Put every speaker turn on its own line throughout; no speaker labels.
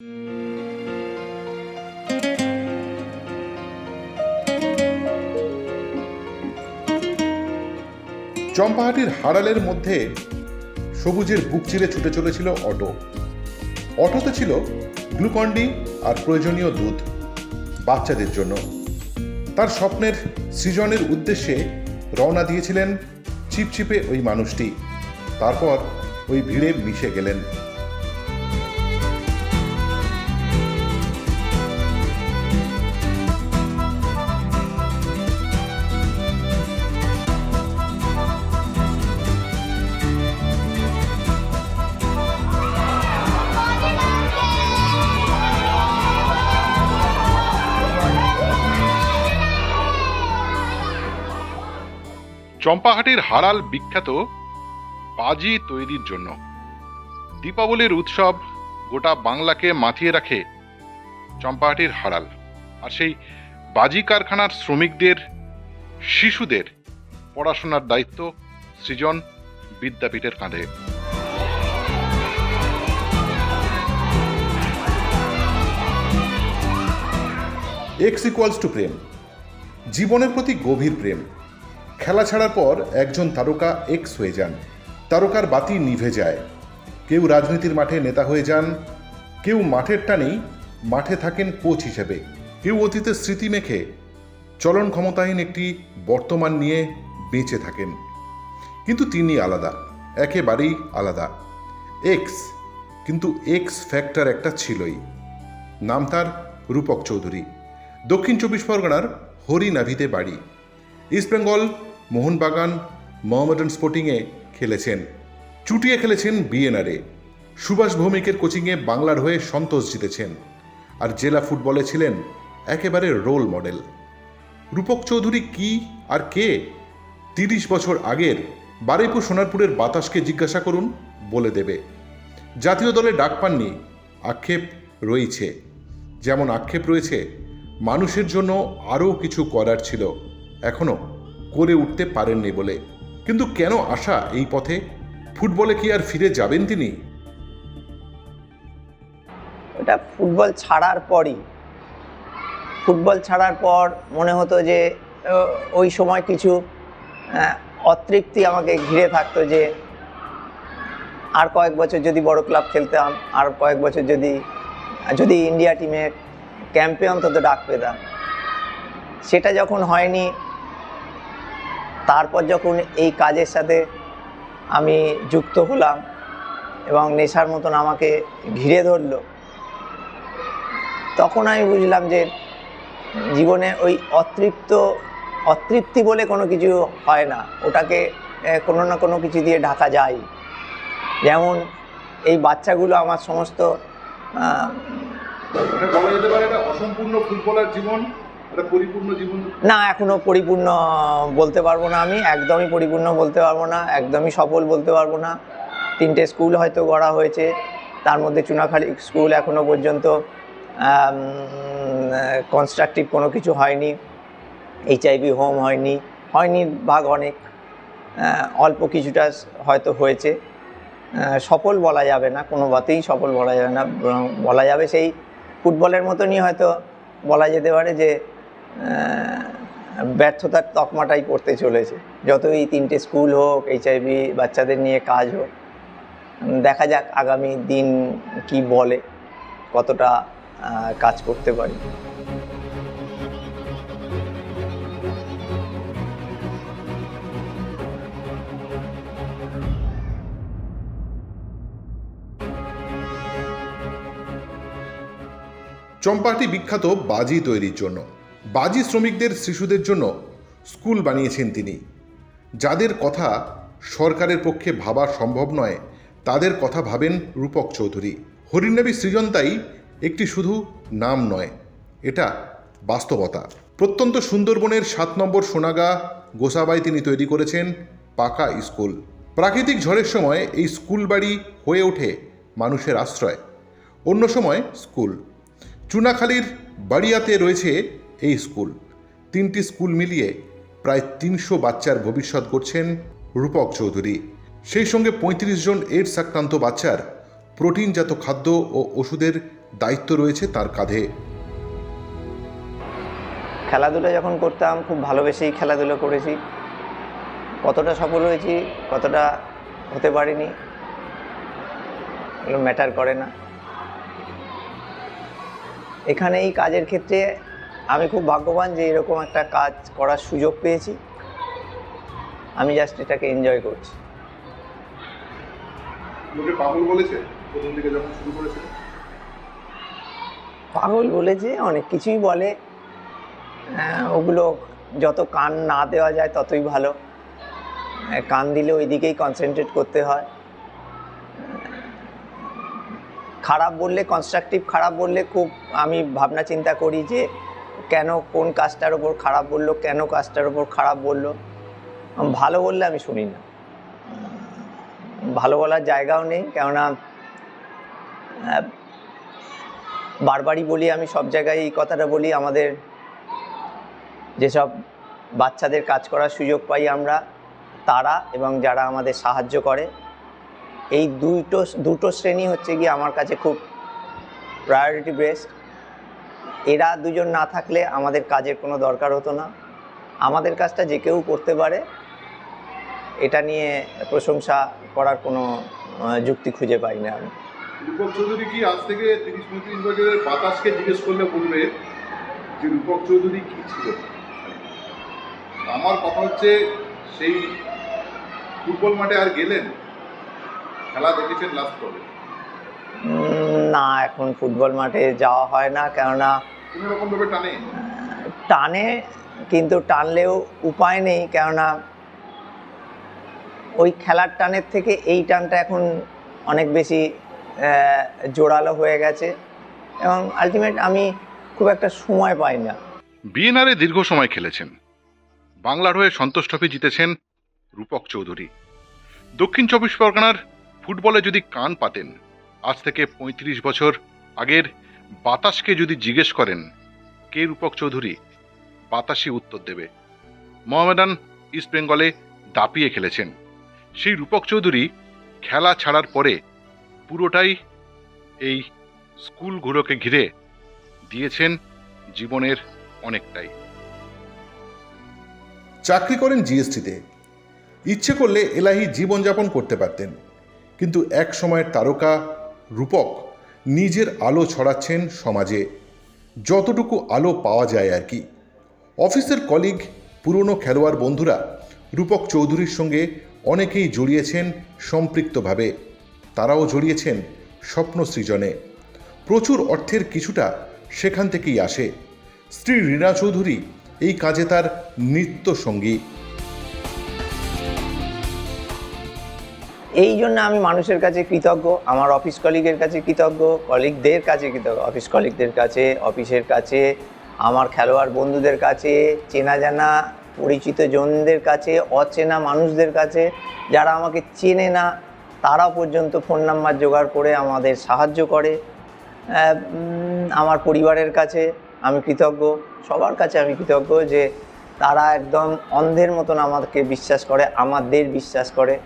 চম্পাহাটির হাড়ালের মধ্যে সবুজের বুক চিরে ছুটে চলেছিল অটো। অটোতে ছিল গ্লুকন্ডি আর প্রয়োজনীয় দুধ, বাচ্চাদের জন্য। তার স্বপ্নের সৃজনের উদ্দেশ্যে রওনা দিয়েছিলেন চিপচিপে ওই মানুষটি। তারপর ওই ভিড়ে মিশে গেলেন। চম্পাহাটির হাড়াল বিখ্যাত বাজি তৈরির জন্য। দীপাবলির উৎসব গোটা বাংলাকে মাতিয়ে রাখে চম্পাহাটির হাড়াল আর সেই বাজি কারখানার শ্রমিকদের, শিশুদের পড়াশোনার দায়িত্ব সৃজন বিদ্যাপীঠের কাঁধে। এক্স ইকুয়ালস টু প্রেম। জীবনের প্রতি গভীর প্রেম। খেলা ছাড়ার পর একজন তারকা এক্স হয়ে যান। তারকার বাতি নিভে যায়। কেউ রাজনীতির মাঠে নেতা হয়ে যান, কেউ মাঠের টানেই মাঠে থাকেন কোচ হিসেবে। কেউ অতীতের স্মৃতি মেখে চলন ক্ষমতাহীন একটি বর্তমান নিয়ে বেঁচে থাকেন। কিন্তু তিনি আলাদা, একেবারেই আলাদা। এক্স কিন্তু এক্স ফ্যাক্টর একটা ছিলই। নাম তার রূপক চৌধুরী। দক্ষিণ চব্বিশ পরগনার হরিনাভিতে বাড়ি। ইস্টবেঙ্গল মোহনবাগান মোহামেডান স্পোর্টিংয়ে খেলেছেন। চুটিয়ে খেলেছেন বিএনআরে। সুভাষ ভৌমিকের কোচিংয়ে বাংলার হয়ে সন্তোষ জিতেছেন। আর জেলা ফুটবলে ছিলেন একেবারে রোল মডেল। রূপক চৌধুরী কি আর কে? তিরিশ বছর আগের বারেপুর সোনারপুরের বাতাসকে জিজ্ঞাসা করুন, বলে দেবে। জাতীয় দলে ডাক পাননি, আক্ষেপ রয়েছে। যেমন আক্ষেপ রয়েছে, মানুষের জন্য আরও কিছু করার ছিল, এখনও। করে উঠতে পারেননি বলে। কিন্তু কেন আশা এই পথে? ফুটবলে কি আর ফিরে যাবেন তিনি?
ওটা ফুটবল ছাড়ার পরই। ফুটবল ছাড়ার পর মনে হতো যে ওই সময় কিছু অতৃপ্তি আমাকে ঘিরে থাকতো যে, আর কয়েক বছর যদি বড় ক্লাব খেলতাম, আর কয়েক বছর যদি যদি ইন্ডিয়া টিমে ক্যাম্পে অন্তত ডাক পেতাম। সেটা যখন হয়নি তারপর যখন এই কাজের সাথে আমি যুক্ত হলাম এবং নেশার মতন আমাকে ঘিরে ধরলো, তখন আমি বুঝলাম যে জীবনে ওই অতৃপ্ত, অতৃপ্তি বলে কোনো কিছু হয় না। ওটাকে কোনো না কোনো কিছু দিয়ে ঢাকা যায়। যেমন এই বাচ্চাগুলো আমার সমস্ত
অসম্পূর্ণ ফুটবলার জীবন।
না, এখনও পরিপূর্ণ বলতে পারব না আমি। একদমই পরিপূর্ণ বলতে পারব না, একদমই সফল বলতে পারব না। তিনটে স্কুল হয়তো গড়া হয়েছে, তার মধ্যে চুনাখালী স্কুল এখনও পর্যন্ত কনস্ট্রাকটিভ কোনো কিছু হয়নি। এইচআইভি হোম হয়নি হয়নি ভাগ অনেক অল্প কিছুটা হয়তো হয়েছে। সফল বলা যাবে না, কোনো মতেই সফল বলা যাবে না বলা যাবে সেই ফুটবলের মতনই হয়তো বলা যেতে পারে যে ব্যর্থতার তকমাটাই পড়তে চলেছে। যতই তিনটে স্কুল হোক এইচআইভি বাচ্চাদের নিয়ে কাজ হোক, দেখা যাক আগামী দিন কি বলে, কতটা কাজ করতে পারি।
চম্পাহাটি বিখ্যাত বাজি তৈরির জন্য। বাজি শ্রমিকদের শিশুদের জন্য স্কুল বানিয়েছেন তিনি। যাদের কথা সরকারের পক্ষে ভাবা সম্ভব নয়, তাদের কথা ভাবেন রূপক চৌধুরী। হরিণাবী সৃজন তাই একটি শুধু নাম নয়, এটা বাস্তবতা। প্রত্যন্ত সুন্দরবনের সাত নম্বর সোনাগা গোসাবাই তিনি তৈরি করেছেন পাকা স্কুল। প্রাকৃতিক ঝড়ের সময় এই স্কুল বাড়ি হয়ে ওঠে মানুষের আশ্রয়। অন্য সময় স্কুল। চুনাখালীর বাড়িয়াতে রয়েছে এই স্কুল। তিনটি স্কুল মিলিয়ে প্রায় তিনশো বাচ্চার ভবিষ্যৎ করছেন রূপক চৌধুরী। সেই সঙ্গে পঁয়ত্রিশ জন এইডস আক্রান্ত বাচ্চার প্রোটিনজাত খাদ্য ও ওষুধের দায়িত্ব রয়েছে তার কাঁধে।
খেলাধুলা যখন করতাম, খুব ভালোবেসেই খেলাধুলো করেছি। কতটা সফল হয়েছি, কতটা হতে পারিনি, এগুলো ম্যাটার করে না। এখানে এই কাজের ক্ষেত্রে আমি খুব ভাগ্যবান যে এরকম একটা কাজ করার সুযোগ পেয়েছি। আমি জাস্ট এটাকে এনজয় করছি।
পাগল বলেছে?
অনেক কিছুই বলে। ওগুলো যত কান না দেওয়া যায় ততই ভালো। কান দিলে ওই দিকেই কনসেন্ট্রেট করতে হয়। খারাপ বললে কনস্ট্রাকটিভ খারাপ বললে খুব আমি ভাবনা চিন্তা করি যে কেন কোন কাজটার ওপর খারাপ বলল, কেন কাজটার ওপর খারাপ বলল? ভালো বললে আমি শুনি না। ভালো বলার জায়গাও নেই, কেননা বারবারই বলি, আমি সব জায়গায় এই কথাটা বলি, আমাদের যেসব বাচ্চাদের কাজ করার সুযোগ পাই আমরা, তারা এবং যারা আমাদের সাহায্য করে, এই দুটো দুটো শ্রেণি হচ্ছে গিয়ে আমার কাছে খুব প্রায়োরিটি বেস্ট এরা দুজন না থাকলে আমাদের কাজের কোনো দরকার হতো না। আমাদের কাজটা যে কেউ করতে পারে, এটা নিয়ে প্রশংসা করার কোনো যুক্তি খুঁজে পাই না আমি।
রূপক চৌধুরী কি আজ থেকে তিরিশ পঁয়ত্রিশ বছরের বাতাসকে জিজ্ঞেস করলে বলবে যে রূপক চৌধুরী কি ছিল? আমার কথা হচ্ছে সেই ফুটবল মাঠে আর গেলেন, খেলা দেখেছেন লাস্ট কবে?
না এখন ফুটবল মাঠে যাওয়া হয় না কেননা
কোনো রকম ভাবে টানে?
টানে কিন্তু টানলেও উপায় নেই কেননা ওই খেলার টানের থেকে এই টানটা এখন অনেক বেশি জোরালো হয়ে গেছে এবং আলটিমেট আমি খুব একটা সময় পাই না।
বিএনআরে দীর্ঘ সময় খেলেছেন। বাংলার হয়ে সন্তোষ ট্রফি জিতেছেন রূপক চৌধুরী। দক্ষিণ চব্বিশ পরগনার ফুটবলে যদি কান পাতেন আজ থেকে পঁয়ত্রিশ বছর আগের বাতাসকে যদি জিজ্ঞেস করেন, কে রূপক চৌধুরী? বাতাসই উত্তর দেবে। মোহামেডান ইস্ট বেঙ্গলে দাপিয়ে খেলেছেন। সেই রূপক চৌধুরী খেলা ছাড়ার পরে পুরোটাই এই স্কুলগুলোকে ঘিরে দিয়েছেন জীবনের অনেকটাই। চাকরি করেন জিএসটিতে। ইচ্ছে করলে এলাহি জীবনযাপন করতে পারতেন। কিন্তু এক সময়ের তারকা রূপক নিজের আলো ছড়াচ্ছেন সমাজে। যতটুকু আলো পাওয়া যায় আর কি। অফিসের কলিগ পুরনো খেলোয়াড় বন্ধুরা রূপক চৌধুরীর সঙ্গে অনেকেই জড়িয়েছেন সম্পৃক্তভাবে। তারাও জড়িয়েছেন স্বপ্ন সৃজনে। প্রচুর অর্থের কিছুটা সেখান থেকেই আসে। স্ত্রী রীনা চৌধুরী এই কাজে তার নৃত্য সঙ্গী।
এই জন্য আমি মানুষের কাছে কৃতজ্ঞ, আমার অফিস কলিগের কাছে কৃতজ্ঞ কলিগদের কাছে কৃতজ্ঞ অফিস কলিগদের কাছে অফিসের কাছে, আমার খেলোয়াড় বন্ধুদের কাছে, চেনা জানা, পরিচিত জনদের কাছে, অচেনা মানুষদের কাছে, যারা আমাকে চেনে না, তারা পর্যন্ত ফোন নাম্বার জোগাড় করে আমাদের সাহায্য করে। আমার পরিবারের কাছে আমি কৃতজ্ঞ, সবার কাছে আমি কৃতজ্ঞ যে তারা একদম অন্ধের মতন আমাকে বিশ্বাস করে, আমাদের বিশ্বাস করে।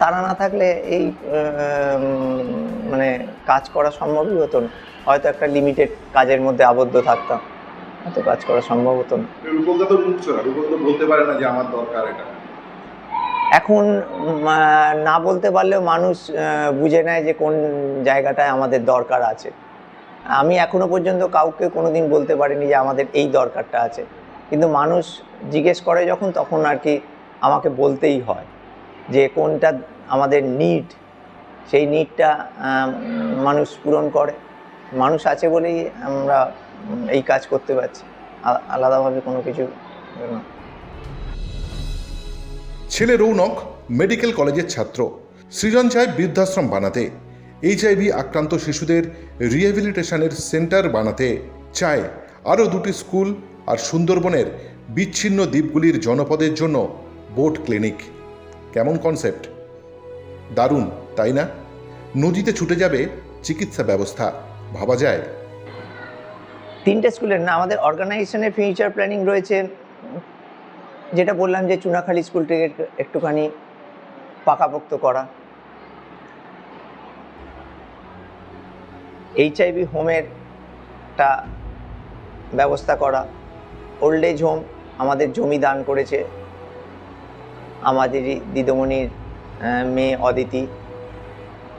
তারা না থাকলে এই মানে কাজ করা সম্ভবই হতো না। হয়তো একটা লিমিটেড কাজের মধ্যে আবদ্ধ থাকতাম হয়তো কাজ করা সম্ভব হতো না।
তো বলতে পারে না যে আমার দরকার এটা।
এখন না বলতে পারলেও মানুষ বুঝে নেয় যে কোন জায়গাটায় আমাদের দরকার আছে। আমি এখনও পর্যন্ত কাউকে কোনো দিন বলতে পারিনি যে আমাদের এই দরকারটা আছে। কিন্তু মানুষ জিজ্ঞেস করে যখন তখন আর কি আমাকে বলতেই হয়। যে কোনটা আমাদের নিড সেই নিডটা মানুষ পূরণ করে। মানুষ আছে বলেই আমরা এই কাজ করতে পারছি। আলাদাভাবে কোনো কিছু
ছেলে রৌনক মেডিকেল কলেজের ছাত্র। সৃজন চায় বৃদ্ধাশ্রম বানাতে এইচআইভি আক্রান্ত শিশুদের রিহ্যাবিলিটেশনের সেন্টার বানাতে চায় আরও দুটি স্কুল আর সুন্দরবনের বিচ্ছিন্ন দ্বীপগুলির জনপদের জন্য বোট ক্লিনিক। কেমন কনসেপ্ট দারুণ, তাই না? নদীতে ছুটে যাবে চিকিৎসা ব্যবস্থা, ভাবা যায়।
তিনটে স্কুলের না, আমাদের অর্গানাইজেশনের ফিউচার প্ল্যানিং রয়েছে। যেটা বললাম যে চুনাখালী স্কুলটিকে একটুখানি পাকাপোক্ত করা। এইচআইভি হোমের একটা ব্যবস্থা করা। ওল্ড এজ হোম আমাদের জমি দান করেছে। আমাদেরই দিদমণির মেয়ে অদিতি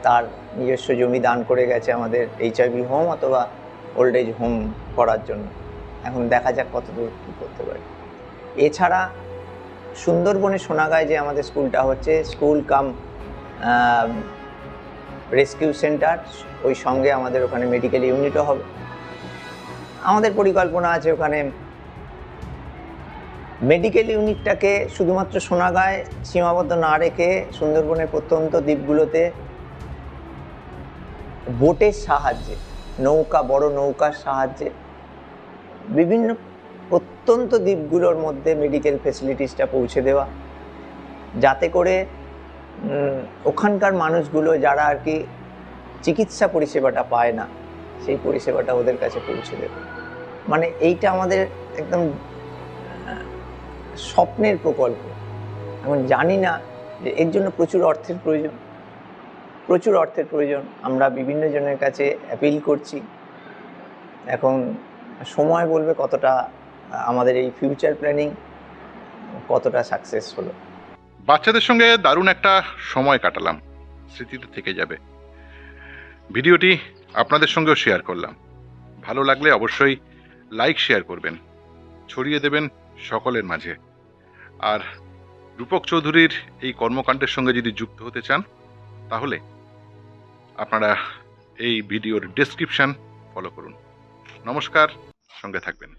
তার নিজস্ব জমি দান করে গেছে আমাদের এইচআইভি হোম অথবা ওল্ড এজ হোম করার জন্য। এখন দেখা যাক কত দূর কী করতে পারি। এছাড়া সুন্দরবনে সোনাগায় যে আমাদের স্কুলটা হচ্ছে স্কুল কাম রেস্কিউ সেন্টার, ওই সঙ্গে আমাদের ওখানে মেডিকেল ইউনিটও হবে। আমাদের পরিকল্পনা আছে ওখানে মেডিকেল ইউনিটটাকে শুধুমাত্র সোনাগায় সীমাবদ্ধ না রেখে সুন্দরবনের প্রত্যন্ত দ্বীপগুলোতে বোটের সাহায্যে, নৌকা, বড় নৌকার সাহায্যে বিভিন্ন প্রত্যন্ত দ্বীপগুলোর মধ্যে মেডিকেল ফেসিলিটিসটা পৌঁছে দেওয়া। যাতে করে ওখানকার মানুষগুলো যারা আর কি চিকিৎসা পরিষেবাটা পায় না, সেই পরিষেবাটা ওদের কাছে পৌঁছে দেবে। মানে এইটা আমাদের একদম স্বপ্নের প্রকল্প। এখন জানি না যে এর জন্য প্রচুর অর্থের প্রয়োজন। প্রচুর অর্থের প্রয়োজন। আমরা বিভিন্ন জনের কাছে অ্যাপিল করছি। এখন সময় বলবে কতটা আমাদের এই ফিউচার প্ল্যানিং কতটা সাকসেস হলো
বাচ্চাদের সঙ্গে দারুণ একটা সময় কাটালাম। স্মৃতিতে থেকে যাবে। ভিডিওটি আপনাদের সঙ্গেও শেয়ার করলাম। ভালো লাগলে অবশ্যই লাইক শেয়ার করবেন। ছড়িয়ে দেবেন সকলের মাঝে। আর রূপক চৌধুরীর এই কর্মকাণ্ডের সঙ্গে যদি যুক্ত হতে চান, তাহলে আপনারা এই ভিডিওর ডেসক্রিপশান ফলো করুন। নমস্কার, সঙ্গে থাকবেন।